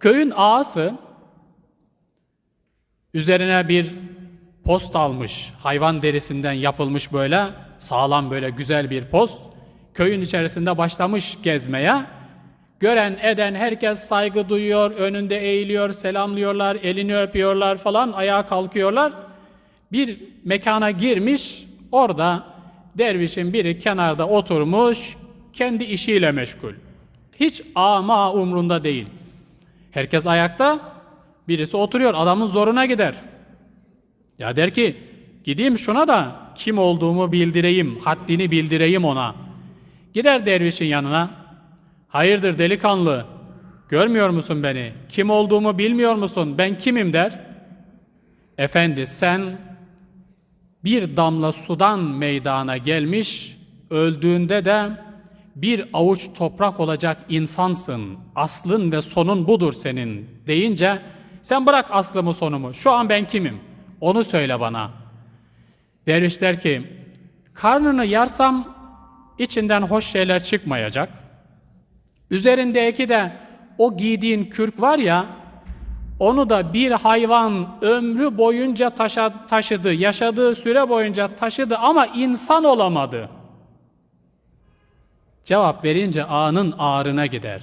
Köyün ağası üzerine bir post almış. Hayvan derisinden yapılmış böyle sağlam böyle güzel bir post. Köyün içerisinde başlamış gezmeye. Gören eden herkes saygı duyuyor, önünde eğiliyor, selamlıyorlar, elini öpüyorlar falan, ayağa kalkıyorlar. Bir mekana girmiş, orada dervişin biri kenarda oturmuş, kendi işiyle meşgul. Hiç ama umrunda değil. Herkes ayakta, birisi oturuyor, adamın zoruna gider. Ya der ki, gideyim şuna da kim olduğumu bildireyim, haddini bildireyim ona. Gider dervişin yanına, hayırdır delikanlı, görmüyor musun beni, kim olduğumu bilmiyor musun, ben kimim der. Efendi sen bir damla sudan meydana gelmiş, öldüğünde de bir avuç toprak olacak insansın. Aslın ve sonun budur senin deyince sen bırak aslımı sonumu. Şu an ben kimim? Onu söyle bana. Derviş der ki karnını yarsam içinden hoş şeyler çıkmayacak. Üzerindeki de o giydiğin kürk var ya onu da bir hayvan ömrü boyunca taşa, taşıdı, yaşadığı süre boyunca taşıdı ama insan olamadı. Cevap verince anın ağrına gider.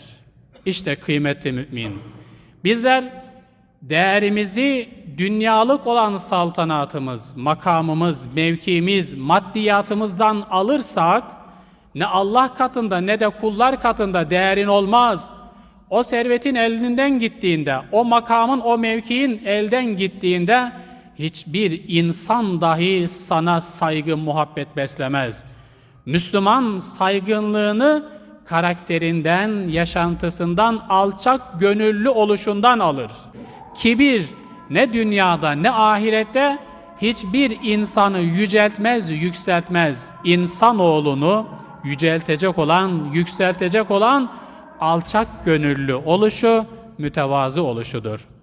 İşte kıymetli mümin. Bizler değerimizi dünyalık olan saltanatımız, makamımız, mevkiimiz, maddiyatımızdan alırsak ne Allah katında ne de kullar katında değerin olmaz. O servetin elinden gittiğinde, o makamın, o mevkiin elden gittiğinde hiçbir insan dahi sana saygı, muhabbet beslemez. Müslüman saygınlığını karakterinden, yaşantısından, alçak gönüllü oluşundan alır. Kibir ne dünyada ne ahirette hiçbir insanı yüceltmez, yükseltmez. İnsanoğlunu yüceltecek olan, yükseltecek olan alçak gönüllü oluşu, mütevazı oluşudur.